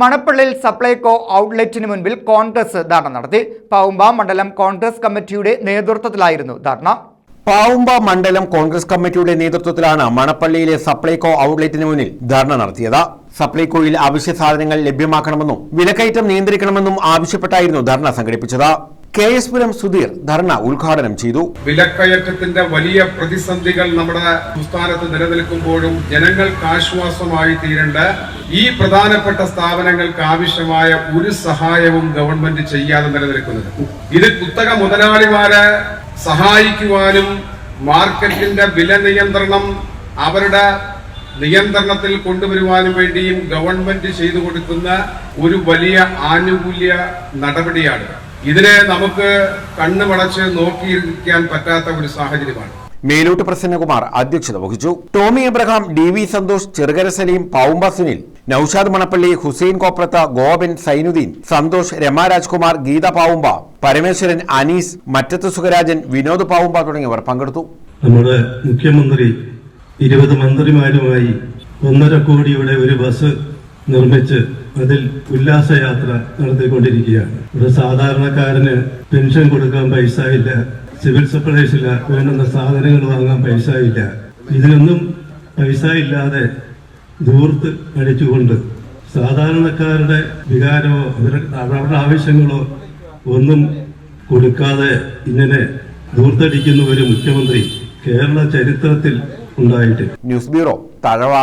മണപ്പള്ളിയിൽ സപ്ലൈകോ ഔട്ട്ലെറ്റിന് മുൻപിൽ കോൺഗ്രസ് ധർണ നടത്തി. പാവുമ്പ മണ്ഡലം കോൺഗ്രസ് കമ്മിറ്റിയുടെ നേതൃത്വത്തിലായിരുന്നു ധർണ. പാവുമ്പ മണ്ഡലം കോൺഗ്രസ് കമ്മിറ്റിയുടെ നേതൃത്വത്തിലാണ് മണപ്പള്ളിയിലെ സപ്ലൈകോ ഔട്ട്ലെറ്റിന് മുന്നിൽ ധർണ നടത്തിയത്. സപ്ലൈകോയിൽ അവശ്യ സാധനങ്ങൾ ലഭ്യമാക്കണമെന്നും വിലക്കയറ്റം നിയന്ത്രിക്കണമെന്നും ആവശ്യപ്പെട്ടായിരുന്നു ധർണ സംഘടിപ്പിച്ചത്. കെ എസ് പുരം സുധീർ ധർണ ഉദ്ഘാടനം ചെയ്തു. വിലക്കയറ്റത്തിന്റെ വലിയ പ്രതിസന്ധികൾ നമ്മുടെ സംസ്ഥാനത്ത് നിലനിൽക്കുമ്പോഴും ജനങ്ങൾക്ക് ആശ്വാസമായി തീരേണ്ട. ഈ പ്രധാനപ്പെട്ട സ്ഥാപനങ്ങൾക്ക് ആവശ്യമായ ഒരു സഹായവും ഗവൺമെന്റ് ചെയ്യാതെ നിലനിൽക്കുന്നത്. ഇത് കുത്തക മുതലാളിമാരെ സഹായിക്കുവാനും മാർക്കറ്റിന്റെ വില നിയന്ത്രണം അവരുടെ നിയന്ത്രണത്തിൽ കൊണ്ടുവരുവാനും വേണ്ടിയും ഗവൺമെന്റ് ചെയ്തു കൊടുക്കുന്ന ഒരു വലിയ ആനുകൂല്യ നടപടിയാണ് ഇതിനെ നമുക്ക് കണ്ണു വളച്ച് നോക്കിയിരിക്കാൻ പറ്റാത്ത ഒരു സാഹചര്യമാണ്. മേലോട്ട് പ്രസന്നകുമാർ അധ്യക്ഷത വഹിച്ചു. ടോമി എബ്രഹാം ഡി വി സന്തോഷ് ചെറുകര സലീം പൗമ്പ സുനിൽ നൌഷാദ് മണപ്പള്ളി ഹുസൈൻ കോപ്രത്ത ഗോപൻ സൈനുദ്ദീൻ സന്തോഷ് രമ രാജ്കുമാർ ഗീത പാവുമ്പ പരമേശ്വരൻ അനീസ് മറ്റത്ത് സുഖരാജൻ വിനോദ് പാവുമ്പ തുടങ്ങിയവർ പങ്കെടുത്തു. നമ്മുടെ മുഖ്യമന്ത്രി ഇരുപത് മന്ത്രിമാരുമായി ഒന്നര കോടിയുടെ ഒരു ബസ് നിർമ്മിച്ച് അതിൽ ഉല്ലാസയാത്ര നടത്തിക്കൊണ്ടിരിക്കുകയാണ്. ഒരു സാധാരണക്കാരന് പെൻഷൻ കൊടുക്കാൻ പൈസ ഇല്ല സിവിൽ സപ്ലൈസില്ല വേണ്ടുന്ന സാധനങ്ങൾ വാങ്ങാൻ പൈസ ഇല്ല ഇതിനൊന്നും പൈസ ഇല്ലാതെ ദൂർത്ത് അടിച്ചുകൊണ്ട് സാധാരണക്കാരുടെ വികാരമോ അവരുടെ അവരുടെ ആവശ്യങ്ങളോ ഒന്നും കൊടുക്കാതെ ഇങ്ങനെ ദൂർത്തടിക്കുന്ന ഒരു മുഖ്യമന്ത്രി കേരള ചരിത്രത്തിൽ ഉണ്ടായിട്ട് ന്യൂസ് ബ്യൂറോ തഴവ.